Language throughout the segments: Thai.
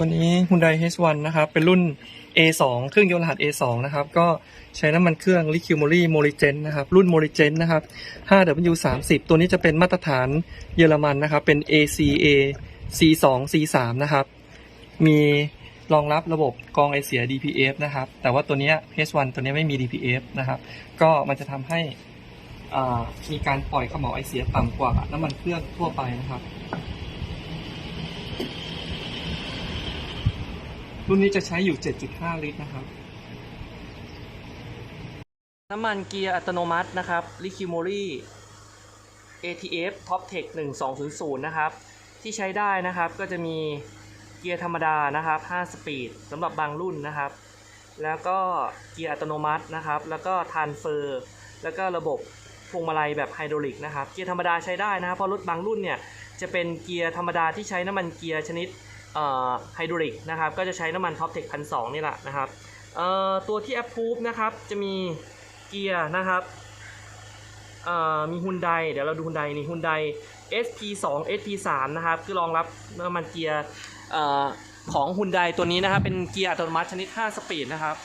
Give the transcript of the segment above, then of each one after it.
ตัวนี้ Hyundai H1 นะครับ เป็นรุ่น A2 เครื่องยนต์รหัส A2 นะครับ ก็ใช้น้ำมันเครื่อง Liqui Moly Morigen นะครับ รุ่น Morigen นะครับ 5W30 ตัวนี้จะเป็นมาตรฐานเยอรมันนะครับ เป็น ACA C2 C3 นะครับ มีรองรับระบบกรองไอเสีย DPF นะครับ แต่ว่าตัวนี้ H1 ตัวนี้ไม่มี DPF นะครับ ก็มันจะทำให้มีการปล่อยขมเหลาไอเสียต่ำกว่าน้ำมันเครื่องทั่วไปนะครับ รุ่นนี้จะใช้อยู่ 7.5 ลิตรนะครับ น้ำมันเกียร์อัตโนมัตินะครับ l i q u i m o r i ATF Top Tech 1200 นะครับ ที่ใช้ได้นะครับก็จะมีเกียร์ธรรมดานะครับ 5 สปีดสำหรับบางรุ่นนะครับ แล้วก็เกียร์อัตโนมัตินะครับ แล้วก็ทานเฟอร์ แล้วก็ระบบพวงมาลัยแบบไฮดรอลิกนะครับ เกียร์ธรรมดาใช้ได้นะครับเพราะรถบางรุ่นเนี่ยจะเป็นเกียร์ธรรมดาที่ใช้น้ำมันเกียร์ชนิด ไฮดรอลิกนะครับก็จะใช้น้ำมันท็อปเทคพันสนี่แหละนะครับตัวที่ Approve นะครับจะมีเกียร์นะครับมีฮุนไดเดี๋ยวเราดูฮุนไดนี่ฮุนได SP2 SP3 นะครับคือรองรับน้ำมันเกียร์ของฮุนไดตัวนี้นะครับเป็นเกียร์อัตโนมัติชนิด 5 สปีดนะครับ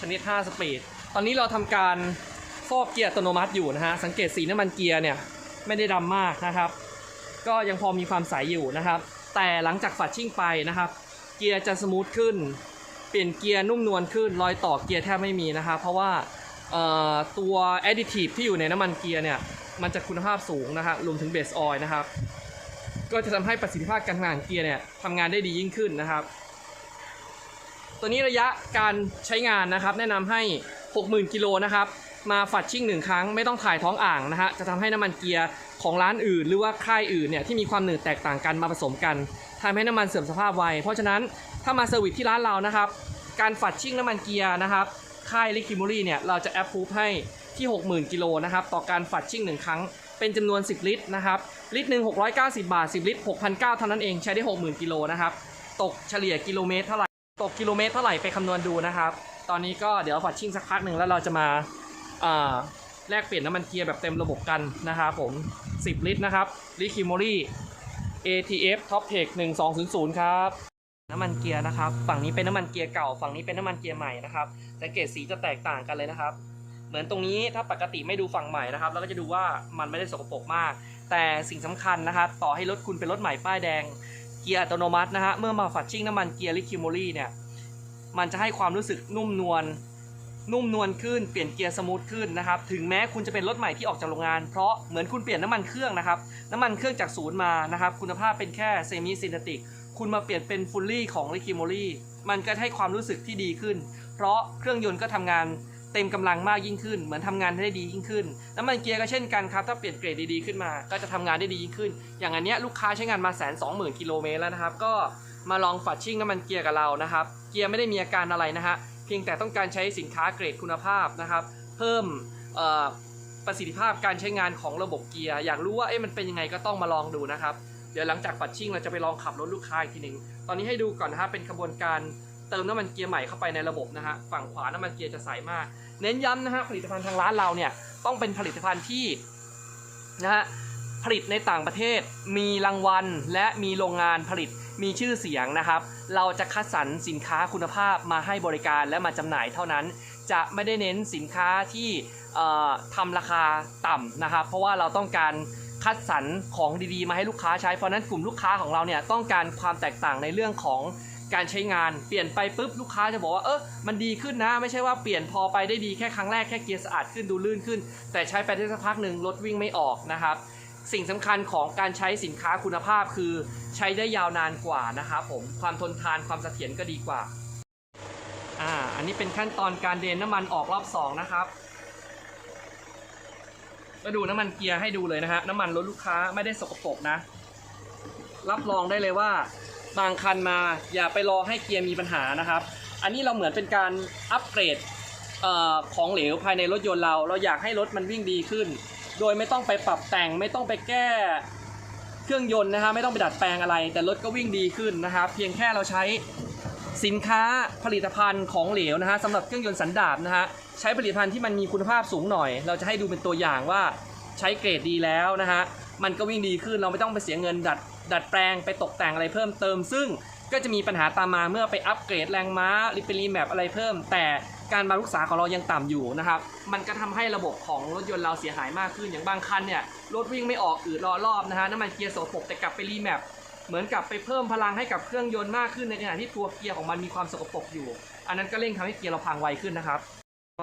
ชนิด 5 สปีด ตอนนี้เราทำการฟอกเกียร์อัตโนมัติอยู่นะฮะสังเกตสีน้ำมันเกียร์เนี่ยไม่ได้ดำมากนะครับ ก็ยังพอมีความใสอยู่นะครับ แต่หลังจากฝัดชิ่งไปนะครับ เกียร์จะสมูทขึ้น เปลี่ยนเกียร์นุ่มนวลขึ้น รอยต่อเกียร์แทบไม่มีนะครับ เพราะว่าตัวแอดดิทีฟที่อยู่ในน้ำมันเกียร์เนี่ย มันจะคุณภาพสูงนะครับรวมถึงเบสออยล์นะครับ ก็จะทำให้ประสิทธิภาพการทำงานเกียร์เนี่ยทำงานได้ดียิ่งขึ้นนะครับ ตัวนี้ระยะการใช้งานนะครับ แนะนำให้ 60,000 กิโลนะครับ มาฝัดชิ่งหนึ่งครั้งไม่ต้องถ่ายท้องอ่างนะฮะจะทำให้น้ำมันเกียร์ของร้านอื่น หรือว่าค่ายอื่นเนี่ยที่มีความหนืดแตกต่างกันมาผสมกันทำให้น้ำมันเสื่อมสภาพไวเพราะฉะนั้นถ้ามาเซอร์วิสที่ร้านเรานะครับ การฝัดชิ่งน้ำมันเกียร์นะครับค่ายลิคิมูรี่เนี่ยเราจะแอปพูฟให้ที่ 60,000 กิโลนะครับต่อการฝัดชิ่งหนึ่งครั้งเป็นจำนวน 10 ลิตรนะครับลิตรหนึ่ง690 บาท 10 ลิตร6,900เท่านั้นเองใช้ได้ 60,000 กิโลนะครับตกเฉลี่ยกิโลเมตรเท่าไหร่ตกกิโลเมตรเท่าไหร่ไปคำนวณดูนะครับตอนนี้ก็เดี๋ยวฝัดชิ่งสักพักหนึ่งแล้วเราจะมา แลกเปลี่ยนน้ำมันเกียร์แบบเต็มระบบกันนะครับผม 10 ลิตรนะครับลิคิมอรี่ ATF Top Tech 1200 ครับ น้ำมันเกียร์นะครับ ฝั่งนี้เป็นน้ำมันเกียร์เก่า ฝั่งนี้เป็นน้ำมันเกียร์ใหม่นะครับสังเกตสีจะแตกต่างกันเลยนะครับ เหมือนตรงนี้ถ้าปกติไม่ดูฝั่งใหม่นะครับเราก็จะดูว่ามันไม่ได้สกปรกมาก แต่สิ่งสำคัญนะครับ ต่อให้รถคุณเป็นรถใหม่ป้ายแดง เกียร์อัตโนมัตินะฮะ เมื่อมาฝัดชิ่งน้ำมันเกียร์ลิคิโมลี่เนี่ย มันจะให้ความรู้สึกนุ่มนวล นุ่มนวลขึ้นเปลี่ยนเกียร์สมูทขึ้นนะครับถึงแม้คุณจะเป็นรถใหม่ที่ออกจากโรงงาน เพราะเหมือนคุณเปลี่ยนน้ำมันเครื่องนะครับน้ำมันเครื่องจากศูนย์มานะครับคุณภาพเป็นแค่เซมิซินเทติกคุณมาเปลี่ยนเป็นฟูลลี่ของลิคิโมลี่มันก็ให้ความรู้สึกที่ดีขึ้น เพราะเครื่องยนต์ก็ทำงานเต็มกำลังมากยิ่งขึ้น เหมือนทำงานได้ดียิ่งขึ้น น้ำมันเกียร์ก็เช่นกันครับ ถ้าเปลี่ยนเกรดดีๆขึ้นมา ก็จะทำงานได้ดียิ่งขึ้น อย่างอันเนี้ยลูกค้าใช้งานมาแสนสองหมื่นกิโลเมตรแล้วนะครับ ก็มาลองฝัดชิ่งน้ำมันเกียร์กับเรานะครับ เกียร์ไม่ได้มีอาการอะไรนะฮะ พียงแต่ต้องการใช้สินค้าเกรดคุณภาพนะครับ เพิ่มประสิทธิภาพการใช้งานของระบบเกียร์ อยากรู้ว่าเอ๊ะมันเป็นยังไงก็ต้องมาลองดูนะครับ เดี๋ยวหลังจากฝัดชิ่งเราจะไปลองขับรถลูกค้าอีกทีหนึ่งตอนนี้ให้ดูก่อนนะฮะเป็นขบวนการเติมน้ำมันเกียร์ใหม่เข้าไปในระบบนะฮะฝั่งขวาน้ำมันเกียร์จะใสมาก เน้นย้ำนะฮะผลิตภัณฑ์ทางร้านเราเนี่ยต้องเป็นผลิตภัณฑ์ที่นะฮะ ผลิตในต่างประเทศ มีรางวัล และมีโรงงานผลิตมีชื่อเสียงนะครับ เราจะคัดสรรสินค้าคุณภาพมาให้บริการและมาจำหน่ายเท่านั้น จะไม่ได้เน้นสินค้าที่ทำราคาต่ำนะครับ เพราะว่าเราต้องการคัดสรรของดีๆ มาให้ลูกค้าใช้ เพราะนั้นกลุ่มลูกค้าของเราเนี่ยต้องการความแตกต่างในเรื่องของการใช้งานเปลี่ยนไปปุ๊บลูกค้าจะบอกว่าเออมันดีขึ้นนะ ไม่ใช่ว่าเปลี่ยนพอไปได้ดีแค่ครั้งแรกแค่เกียร์สะอาดขึ้นดูลื่นขึ้น แต่ใช้ไปได้สักพักหนึ่งรถวิ่งไม่ออกนะครับ สิ่งสำคัญของการใช้สินค้าคุณภาพคือใช้ได้ยาวนานกว่านะครับผมความทนทานความเสถียรก็ดีกว่าอ่าอันนี้เป็นขั้นตอนการเดนน้ำมันออกรอบสองนะครับมาดูน้ำมันเกียร์ให้ดูเลยนะฮะน้ำมันรถลูกค้าไม่ได้สกปรกนะ รับรองได้เลยว่าบางคันมาอย่าไปรอให้เกียร์มีปัญหานะครับ อันนี้เราเหมือนเป็นการอัปเกรดของเหลวภายในรถยนต์เรา เราอยากให้รถมันวิ่งดีขึ้น โดยไม่ต้องไปปรับแต่งไม่ต้องไปแก้เครื่องยนต์นะฮะไม่ต้องไปดัดแปลงอะไร แต่รถก็วิ่งดีขึ้นนะครับเพียงแค่เราใช้สินค้าผลิตภัณฑ์ของเหลวนะฮะสำหรับเครื่องยนต์สันดาปนะฮะใช้ผลิตภัณฑ์ที่มันมีคุณภาพสูงหน่อย เราจะให้ดูเป็นตัวอย่างว่าใช้เกรดดีแล้วนะฮะมันก็วิ่งดีขึ้นเราไม่ต้องไปเสียเงินดัดดัดแปลงไปตกแต่งอะไรเพิ่มเติม ซึ่ง ก็จะมีปัญหาตามมาเมื่อไปอัปเกรดแรงม้าริปรีแมปอะไรเพิ่ม แต่การบำรุงรักษาของเรายังต่ำอยู่นะครับ มันก็ทำให้ระบบของรถยนต์เราเสียหายมากขึ้นอย่างบางคันเนี่ยรถวิ่งไม่ออกอืดรอรอบนะฮะน้ำมันเกียร์โสกปรกแต่กลับไปรีแมปเหมือนกับไปเพิ่มพลังให้กับเครื่องยนต์มากขึ้นในขณะที่ตัวเกียร์ของมันมีความสกปรกอยู่ อันนั้นก็เร่งทำให้เกียร์เราพังไวขึ้นนะครับ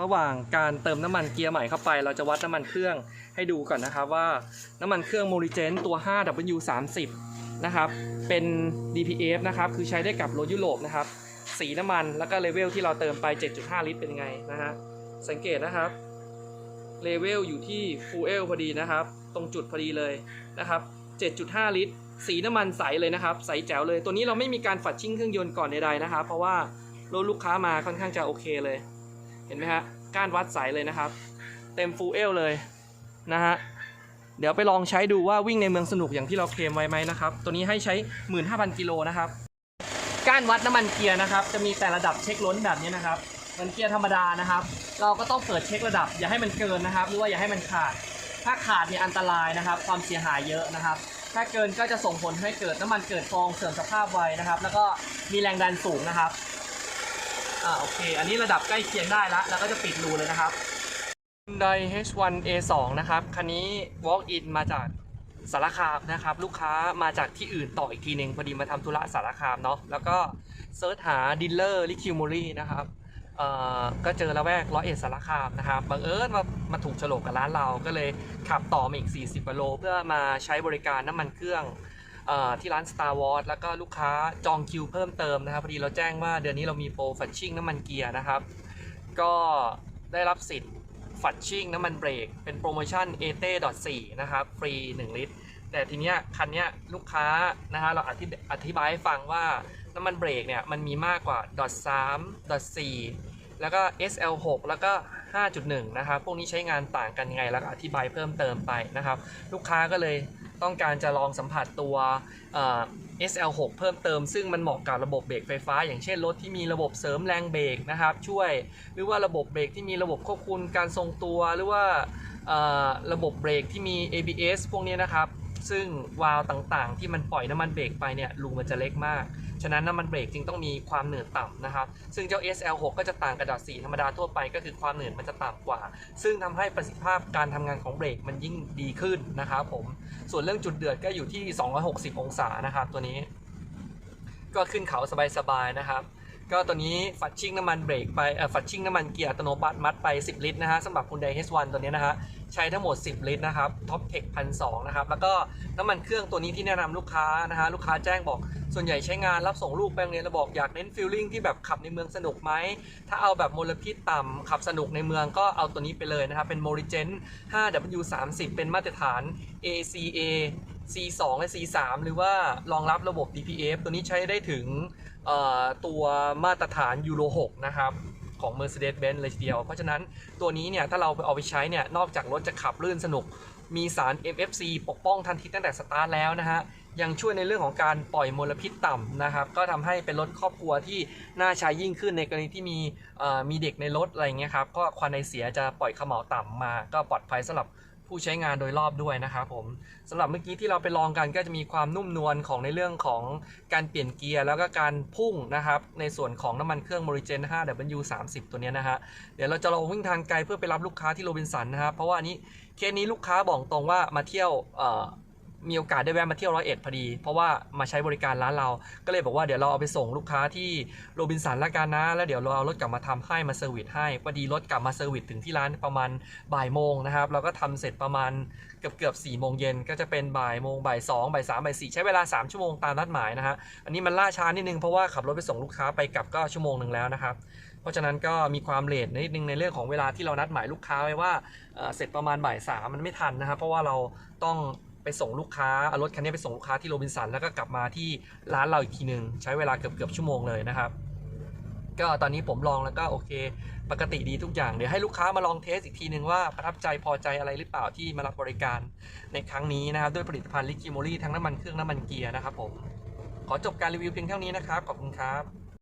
ระหว่างการเติมน้ำมันเกียร์ใหม่เข้าไป เราจะวัดน้ำมันเครื่องให้ดูก่อนนะครับว่าน้ำมันเครื่องโมริเจนตัว 5W30 นะครับ เป็น DPF นะครับ คือใช้ได้กับรถยุโรปนะครับ สีน้ำมันแล้วก็เลเวลที่เราเติมไป 7.5 ลิตรเป็นไงนะฮะ สังเกตนะครับ เลเวลอยู่ที่ full L พอดีนะครับ ตรงจุดพอดีเลยนะครับ 7.5 ลิตร สีน้ำมันใสเลยนะครับ ใสแจ๋วเลย ตัวนี้เราไม่มีการฝัดชิ่งเครื่องยนต์ก่อนใดๆนะครับ เพราะว่ารถลูกค้ามาค่อนข้างจะโอเคเลย เห็นไหมฮะก้านวัดใสเลยนะครับ เต็ม full L เลยนะฮะ เดี๋ยวไปลองใช้ดูว่าวิ่งในเมืองสนุกอย่างที่เราเคลมไว้ไหมนะครับ ตัวนี้ให้ใช้ 15,000กิโลนะครับ ก้านวัดน้ำมันเกียร์นะครับ จะมีแต่ระดับเช็คล้นแบบนี้นะครับมันเกียร์ธรรมดานะครับ เราก็ต้องเปิดเช็คระดับ อย่าให้มันเกินนะครับ หรือว่าอย่าให้มันขาด ถ้าขาดเนี่ยอันตรายนะครับ ความเสียหายเยอะนะครับ ถ้าเกินก็จะส่งผลให้เกิดน้ำมันเกิดฟองเสื่อมสภาพไวนะครับ แล้วก็มีแรงดันสูงนะครับ อ่าโอเค อันนี้ระดับใกล้เคียงได้แล้วแล้วก็จะปิดรูเลยนะครับ Hyundai H1A2 นะครับ คันนี้ walk in มาจากสารคามนะครับ ลูกค้ามาจากที่อื่นต่ออีกทีหนึ่งพอดีมาทำธุระสารคามเนาะแล้วก็เซิร์ชหาดีลเลอร์ลิคิวมอรี่นะครับก็เจอละแวกร้อยเอ็ดสารคามนะครับบังเอิญมามาถูกโฉลกกับร้านเราก็เลยขับต่อมาอีก 40กิโล เพื่อมาใช้บริการน้ำมันเครื่องอที่ร้าน Star Wars แล้วก็ลูกค้าจองคิวเพิ่มเติมนะครับ พอดีเราแจ้งว่าเดือนนี้เรามีโปรฟัดชิ่งน้ำมันเกียร์นะครับ ก็ได้รับสิทธิ์ ฟัดชิ่งน้ำมันเบรก เป็นโปรโมชั่น a t 4นะครับ ฟรี 1 ลิตร แต่ทีเนี้ยคันเนี้ยลูกค้านะฮะเราอธิบอธิบายให้ฟังว่าน้ำมันเบรกเนี่ยมันมีมากกว่า .3 .4 แล้วก็ SL6 แล้วก็ 5.1 นะครับ พวกนี้ใช้งานต่างกันยังไง แล้วก็อธิบายเพิ่มเติมไปนะครับ ลูกค้าก็เลย ต้องการจะลองสัมผัสตัว SL6 เพิ่มเติมซึ่งมันเหมาะกับระบบเบรกไฟฟ้า อย่างเช่นรถที่มีระบบเสริมแรงเบรกนะครับช่วยหรือว่าระบบเบรกที่มีระบบควบคุมการทรงตัวหรือว่าระบบเบรกที่มี ABS พวกนี้นะครับ ซึ่งวาล์วต่างๆ ที่มันปล่อยน้ำมันเบรกไปเนี่ยรูมันจะเล็กมาก ฉะนั้นน้ำมันเบรกจึงต้องมีความหนืดต่ำนะครับ ซึ่งเจ้า SL6 ก็จะต่างกับดาษสีธรรมดาทั่วไปก็คือความหนืดมันจะต่ำกว่า ซึ่งทำให้ประสิทธิภาพการทำงานของเบรกมันยิ่งดีขึ้นนะครับผม ส่วนเรื่องจุดเดือดก็อยู่ที่ 260 องศานะครับตัวนี้ ก็ขึ้นเขาสบายๆนะครับ ก็ตัวนี้ฝัดชิ่งน้ำมันเบรกไปเอ่อฝัดชิ่งน้ำมันเกียร์อัตโนมัติมัดไป 10 ลิตรนะฮะสำหรับ Hyundai H1 ตัวนี้นะฮะใช้ทั้งหมด 10 ลิตรนะครับ Top Tech 1,200นะครับ แล้วก็น้ำมันเครื่องตัวนี้ที่แนะนำลูกค้านะฮะลูกค้าแจ้งบอกส่วนใหญ่ใช้งานรับส่งลูกไปโรงเรียนแล้วบอกอยากเน้นฟิลลิ่งที่แบบขับในเมืองสนุกไหม ถ้าเอาแบบมลพิษต่ำขับสนุกในเมืองก็เอาตัวนี้ไปเลยนะครับ เป็น Morigent 5W30 เป็นมาตรฐาน ACA C2 และ C3 หรือว่ารองรับระบบ DPF ตัวนี้ใช้ได้ถึง ตัวมาตรฐานยูโร6นะครับของ Mercedes-Benz เลยทีเดียว เพราะฉะนั้นตัวนี้เนี่ยถ้าเราเอาไปใช้เนี่ยนอกจากรถจะขับลื่นสนุก มีสาร MFC ปกป้องทันทีตั้งแต่สตาร์ทแล้วนะฮะ ยังช่วยในเรื่องของการปล่อยมลพิษต่ำนะครับ ก็ทำให้เป็นรถครอบครัวที่น่าใช้ยิ่งขึ้นในกรณีที่มีมีเด็กในรถอะไรเงี้ยครับ ก็ควันไอเสียจะปล่อยขม่าวต่ำมา ก็ปลอดภัยสำหรับ ผู้ใช้งานโดยรอบด้วยนะครับผมสำหรับเมื่อกี้ที่เราไปลองกันก็จะมีความนุ่มนวลของในเรื่องของการเปลี่ยนเกียร์แล้วก็การพุ่งนะครับในส่วนของน้ำมันเครื่อง Morigen 5W30 ตัวนี้นะฮะเดี๋ยวเราจะลองวิ่งทางไกลเพื่อไปรับลูกค้าที่โรบินสันนะครับเพราะว่าอันนี้เคสนี้ลูกค้าบอกตรงว่ามาเที่ยว มีโอกาสได้แวะมาเที่ยวร้อยเอ็ดพอดี เพราะว่ามาใช้บริการร้านเรา ก็เลยบอกว่าเดี๋ยวเราเอาไปส่งลูกค้าที่โรบินสันละกันนะ แล้วเดี๋ยวเราเอารถกลับมาทำให้มาเซอร์วิสให้ พอดีรถกลับมาเซอร์วิสถึงที่ร้านประมาณบ่ายโมงนะครับ เราก็ทำเสร็จประมาณเกือบเกือบสี่โมงเย็นก็จะเป็นบ่ายโมงบ่ายสองบ่ายสามบ่ายสี่ใช้เวลา 3 ชั่วโมงตามนัดหมายนะฮะ อันนี้มันล่าช้านิดนึงเพราะว่าขับรถไปส่งลูกค้าไปกลับก็ชั่วโมงหนึ่งแล้วนะครับ เพราะฉะนั้นก็มีความเลทนิดนึงในเรื่องของเวลาที่เรานัดหมายลูกค้าไว้ว่าเสร็จประมาณบ่ายสามมันไม่ทันนะครับเพราะว่าเราต้อง ไปส่งลูกค้าเอารถคันนี้ไปส่งลูกค้าที่โรบินสันแล้วก็กลับมาที่ร้านเราอีกทีหนึ่งใช้เวลาเกือบเกือบชั่วโมงเลยนะครับ ก็ตอนนี้ผมลองแล้วก็โอเค ปกติดีทุกอย่างเดี๋ยวให้ลูกค้ามาลองเทสอีกทีหนึ่งว่าประทับใจพอใจอะไรหรือเปล่าที่มารับบริการในครั้งนี้นะครับ ด้วยผลิตภัณฑ์ลิกิโมลี่ทั้งน้ำมันเครื่องน้ำมันเกียร์นะครับผมขอจบการรีวิวเพียงเท่านี้นะครับขอบคุณครับ